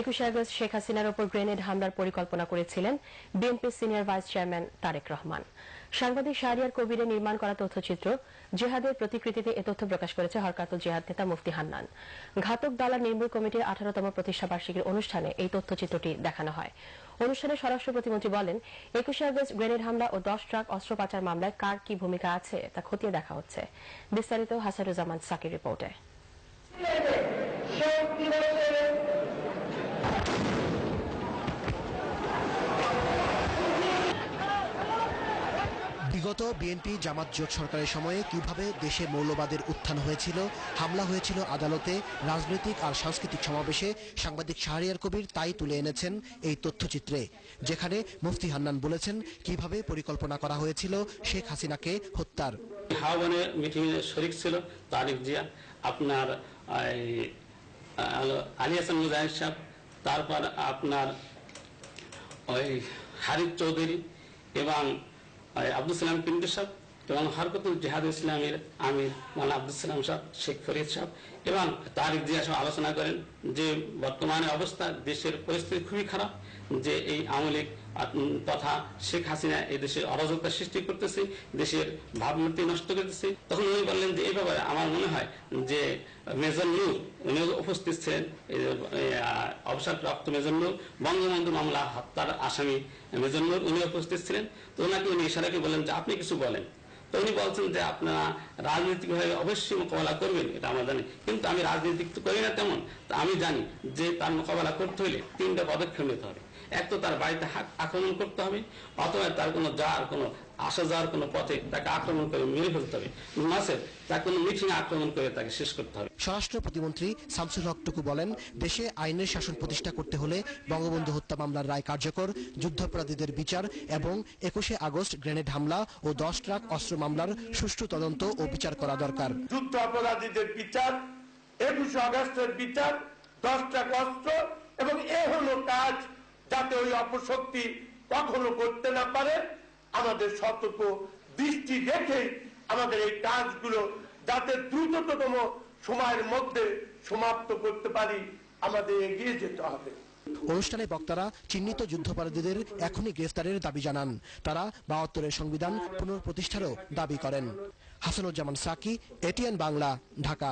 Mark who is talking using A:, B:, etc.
A: একুশে আগস্ট শেখ হাসিনার ওপর গ্রেনেড হামলার পরিকল্পনা করেছিলেন BNP senior vice chairman Tarique Rahman. সাংবাদিক শাহরিয়ার কবিরে নির্মাণ করা তথ্যচিত্র, জেহাদের প্রতিকৃতিতে এ তথ্য প্রকাশ করেছে হরকাতুল জেহাদ নেতা মুফতি হান্নান। ঘাতক দালা নির্মূল কমিটির আঠারোতম প্রতিষ্ঠা বার্ষিকীর অনুষ্ঠানে এই তথ্যচিত্রটি দেখানো হয়। অনুষ্ঠানে স্বরাষ্ট্র প্রতিমন্ত্রী বলেন, একুশে আগস্ট গ্রেনেড হামলা ও দশ ট্রাক অস্ত্র পাচার মামলায় কার কি ভূমিকা আছে তা খতিয়ে দেখা হচ্ছে। বিস্তারিত হাসারুজ্জামান সাকির রিপোর্টে।
B: বিগত বিএনপি জামাত জোট সরকারের সময়ে কীভাবে দেশে মৌলবাদের উত্থান হয়েছিল, হামলা হয়েছিল আদালতে, রাজনৈতিক আর সাংস্কৃতিক সমাবেশে সাংবাদিক শাহরিয়ার কবির তাই তুলে এনেছেন এই তথ্যচিত্রে, যেখানে মুফতি হান্নান বলেছেন কীভাবে পরিকল্পনা করা হয়েছিল শেখ হাসিনাকে হত্যার।
C: হাওয়ানে শরিক ছিল, তারিক জিয়া, আপনার আলী হাসান মুজাহিদ সাহেব, তারপর আপনার ওই হারিফ চৌধুরী এবং আব্দুল সালাম পিন্টু সাহেব এবং হরকতুল জেহাদ ইসলামের আমির মানা আব্দুল সালাম সাহেব, শেখ ফরিদ সাহেব এবং তার ইতিহাস আলোচনা করেন যে বর্তমানে অবস্থা, দেশের পরিস্থিতি খুবই খারাপ। যে এই আওয়ামী লীগ তথা শেখ হাসিনা এই দেশে অরাজকতা সৃষ্টি করতেছে, দেশের ভাবমূর্তি নষ্ট করতেছে। তখন উনি বললেন যে, এই ব্যাপারে আমার মনে হয় যে মেজর নূর উনি উপস্থিত ছিলেন অবসরপ্রাপ্ত মেজর নূর, বঙ্গবন্ধু মামলা হত্যার আসামি মেজর নূর উনি উপস্থিত ছিলেন। তো ওনাকে উনি ইশারাকে বলেন যে, আপনি কিছু বলেন। তো উনি বলছেন যে আপনারা রাজনৈতিকভাবে অবশ্যই মোকাবেলা করবেন, এটা আমরা জানি। কিন্তু আমি রাজনৈতিক তো করি না তেমন। তা আমি জানি যে তার মোকাবেলা করতে হলে তিনটা পদক্ষেপ নিতে হবে। এক তো তার বাড়িতে আক্রমণ করতে হবে, অথবা তার কোনো যার কোনো আসা যাওয়ার কোনো পথে তাকে আক্রমণ করে মেরে ফেলতে হবে। মাসে তার কোনো মিটিং আক্রমণ করে তাকে শেষ করতে হবে।
B: স্বরাষ্ট্র প্রতিমন্ত্রী শামসুল হক টুকু বলেন দেশে আইনের শাসন প্রতিষ্ঠা করতে হলে বঙ্গবন্ধু হত্যা মামলার রায় কার্যকর যুদ্ধাপরাধীদের বিচার এবং একুশে আগস্ট গ্রেনেড হামলা ও দশ ট্রাক অস্ত্র মামলার সুষ্ঠু তদন্ত ও বিচার করা দরকার।
D: যুদ্ধ অপরাধীদের বিচার একুশে আগস্টের বিচার দশটা অস্ত্র এবং এ হলো কাজ যাতে ওই অপশক্তি কখনো করতে না পারে। আমাদের সতর্ক দৃষ্টি রেখে আমাদের এই কাজগুলো যাতে দ্রুততম সময়ের মধ্যে সমাপ্ত করতে পারি, আমাদের এগিয়ে যেতে হবে।
B: অনুষ্ঠানে বক্তারা চিহ্নিত যুদ্ধাপরাধীদের এখনই গ্রেফতারের দাবি জানান। তারা বাহাত্তরের সংবিধান পুনঃপ্রতিষ্ঠারও দাবি করেন। হাসানুজ্জামান সাকি, এটিএন বাংলা, ঢাকা।